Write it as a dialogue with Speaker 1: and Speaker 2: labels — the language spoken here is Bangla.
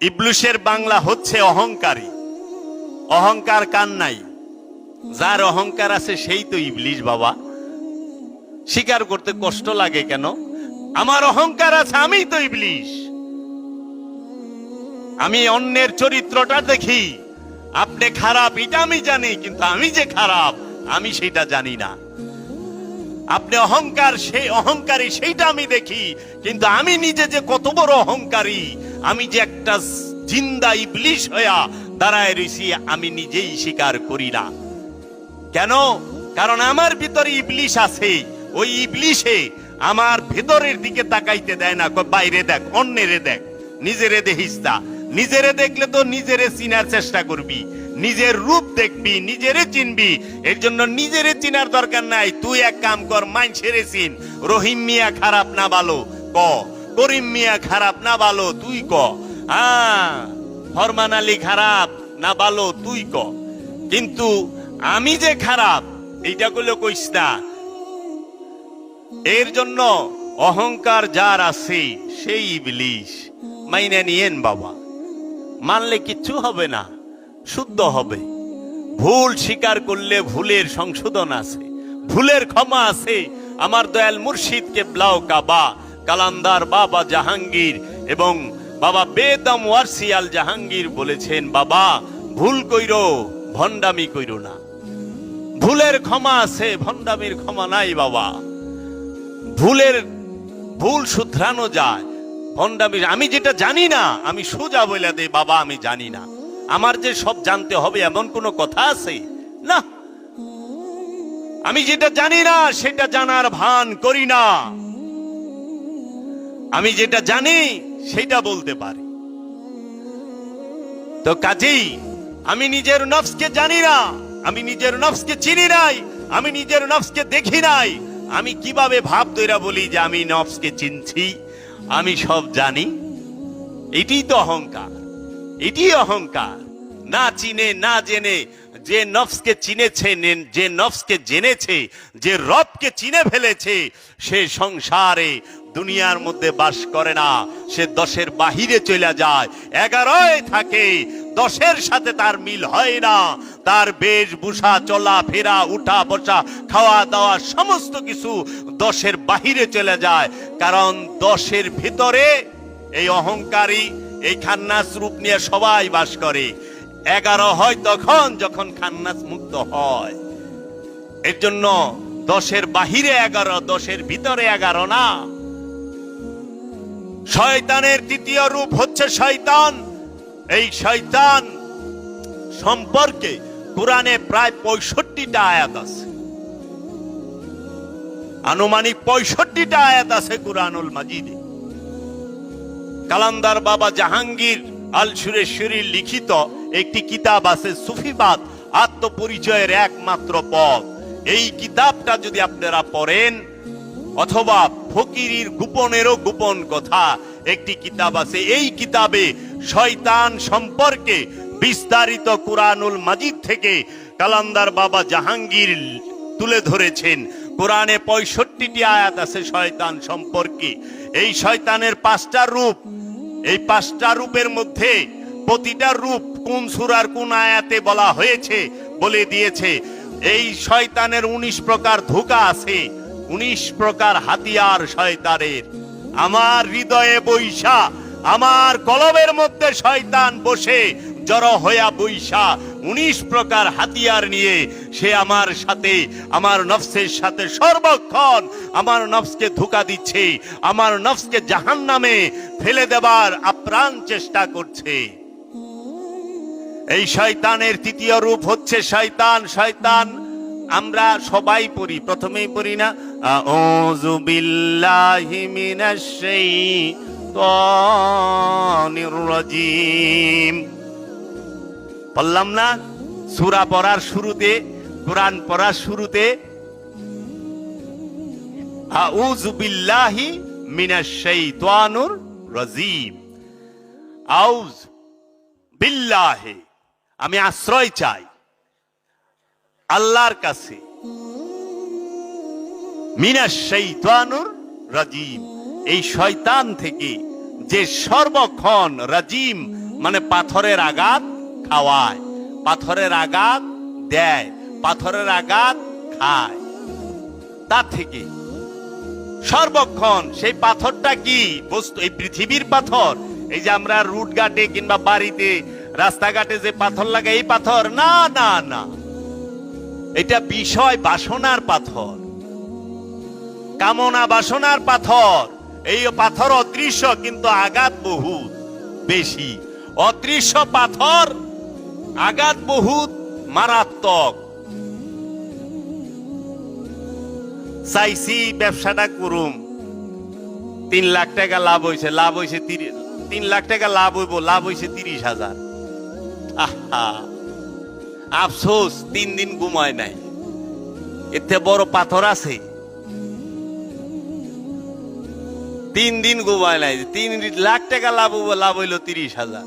Speaker 1: ইবলুসের বাংলা হচ্ছে অহংকারী। অহংকার কান নাই? যার অহংকার আছে সেই তো ইবলিশ বাবা। স্বীকার করতে কষ্ট লাগে কেন? আমার অহংকার আছে, আমিই তো ইবলিশ। আমি অন্যের চরিত্রটা দেখি। আপনি খারাপ, এটা আমি জানি, কিন্তু আমি যে খারাপ, আমি সেটা জানি না। আপনি অহংকার, সেই অহংকারী, সেইটা আমি দেখি, কিন্তু আমি নিজে যে কত বড় অহংকারী আমি যে একটা জিন্দা ইবলিশ হইয়া দাঁড়ায় রয়েছি আমি নিজেই স্বীকার করি না। কেন? কারণ আমার ভিতরে ইবলিশ আছে। ওই ইবলিশে আমার ভেতরের দিকে তাকাইতে দেয় না। বাইরে দেখ, অন্যেরে দেখ, নিজেরে দেখিস না। নিজেরে দেখলে তো নিজেরে চিনার চেষ্টা করবি, নিজের রূপ দেখবি, নিজেরে চিনবি। এর জন্য নিজেরে চিনার দরকার নাই। তুই এক কাম কর মাইন ছেড়ে চিন। রহিম মিয়া খারাপ না ভালো। ক করিম মিয়া খারাপ, না ভালো, তুই ক। হ্যাঁ ফরমান আলী খারাপ, না ভালো, তুই ক। কিন্তু আমি যে খারাপ, এইটা করলে কইস না। এর জন্য অহংকার যার আছে, সেই ইবলিশ। মাইনে নিয়েন বাবা। মানলে কিচ্ছু হবে না, শুদ্ধ হবে। ভুল স্বীকার করলে ভুলের সংশোধন আছে, ভুলের ক্ষমা আছে। আমার দয়াল মুর্শিদ কেবলাও কাবা কালান্দার বাবা জাহাঙ্গীর এবং বাবা বেদম ওয়ারসিয়াল জাহাঙ্গীর বলেছেন, বাবা, ভুল কইরো, ভণ্ডামি কইরো না। ভুলের ক্ষমা আছে, ভণ্ডামির ক্ষমা নাই বাবা। ভুলের, ভুল শুধরানো যায়। ভণ্ডামি আমি যেটা জানি না, আমি সোজা বলে দে বাবা, আমি জানি না। আমার যে সব জানতে হবে, এমন কোনো কথা আছে? না। আমি যেটা জানি না, সেটা জানার ভান করি না। আমি যেটা জানি, সেটা বলতে পারি। তো কাজেই, আমি নিজের নফসকে জানি না, আমি নিজের নফসকে চিনি নাই, আমি নিজের নফসকে দেখি নাই। আমি কীভাবে ভাব তৈরা বলি যে আমি নফসকে চিনছি? আমি সব জানি। এটাই তো অহংকার। এটাই অহংকার। না চিনে, না জেনে, যে নফসকে চিনেছে যে নফসকে জেনেছে, যে রবকে চিনে ফেলেছে, সে সংসারে দুনিয়ার মধ্যে বাস করে না, সে দশের বাহিরে চলে যায়। এগারোয় থাকে, দশের সাথে তার মিল হয় না। তার বেশভূষা, চলা ফেরা, উঠা বসা, খাওয়া দাওয়া, সমস্ত কিছু দশের বাহিরে চলে যায়। কারণ দশের ভিতরে এই অহংকারী, এই খান্নাস রূপ নিয়ে সবাই বাস করে। এগারো হয় তখন যখন খান্নাস মুক্ত হয়। এর জন্য দশের বাহিরে এগারো, দশের ভিতরে এগারো না। শয়তানের দ্বিতীয় রূপ হচ্ছে শয়তান। এই শয়তান সম্পর্কে কোরআনে প্রায় পঁয়ষট্টিটা আয়াত আছে। আনুমানিক পঁয়ষট্টিটা আয়াত আছে কোরআনুল মাজিদে। কালান্দার বাবা জাহাঙ্গীর আল সুরেশ্বরীর লিখিত একটি কিতাব আছে সুফিবাদ, আত্মপরিচয়ের একমাত্র পথ। এই কিতাবটা যদি আপনারা পড়েন, অথবা ফকিরির গোপনেরও গোপন কথা। একটি কিতাব আছে, এই কিতাবে শয়তান সম্পর্কে বিস্তারিত কুরআনুল মাজিদ থেকে কালান্দার বাবা জাহাঙ্গীর তুলে ধরেছেন। কোরআনে পঁয়ষট্টিটি আয়াত আছে শয়তান সম্পর্কে। এই শয়তানের পাঁচটা রূপ, এই পাঁচটা রূপের মধ্যে প্রতিটা রূপ কোন সুরার কোন আয়াতে বলা হয়েছে বলে দিয়েছে। এই শয়তানের উনিশ প্রকার ধোকা আছে। উনিশ প্রকার হাতিয়ার শয়তানের। আমার হৃদয়ে বৈশা, আমার কলবের মধ্যে শয়তান বসে জড় হইয়া বৈশা, উনিশ প্রকার হাতিয়ার নিয়ে সে আমার সাথে, আমার নফসের সাথে সর্বক্ষণ আমার নফসকে ধোকা দিচ্ছে, আমার নফসকে জাহান নামে ফেলে দেবার আপ্রাণ চেষ্টা করছে। এই শয়তানের তৃতীয় রূপ হচ্ছে শয়তান শয়তান আমরা সবাই পড়ি, প্রথমেই পড়ি না আউযু বিল্লাহি মিনাশ শাইতানির রাজিম বললাম না? সূরা পড়ার শুরুতে, কোরআন পড়ার শুরুতে। আউযু বিল্লাহি মিনাশ শাইতানুর রাজিম। আউজ বিল্লাহে। আমি আশ্রয় চাই আল্লাহর কাছে। মিনাস শৈতানুর রাজিম। এই শয়তান থেকে যে সর্বক্ষণ রাজিম মানে পাথরের আঘাত খাওয়ায়, পাথরের আঘাত দেয়, পাথরের আঘাত খায়। তার থেকে সর্বক্ষণ সেই পাথরটা কি? বস্তু, এই পৃথিবীর পাথর, এই যে আমরা রুট ঘাটে কিংবা বাড়িতে, রাস্তাঘাটে যে পাথর লাগে, এই পাথর, না না না। এটা বিষয় বাসনার পাথর। কামনা বাসনার পাথর। এই পাথর অদৃশ্য, কিন্তু আঘাত বহুত, বেশি। অদৃশ্য পাথর, আঘাত বহুত, মারাত্মক। চাইছি ব্যবসাটা করুম। তিন লাখ টাকা লাভ হয়েছে লাভ হয়েছে তিন লাখ টাকা লাভ হইব, লাভ হয়েছে তিরিশ হাজার। আফসোস, তিন দিন ঘুমায় নাই। এতে বড় পাথর আছে। তিন দিন ঘুমায় নাই তিন লাখ টাকা লাভ লাভ হইল তিরিশ হাজার।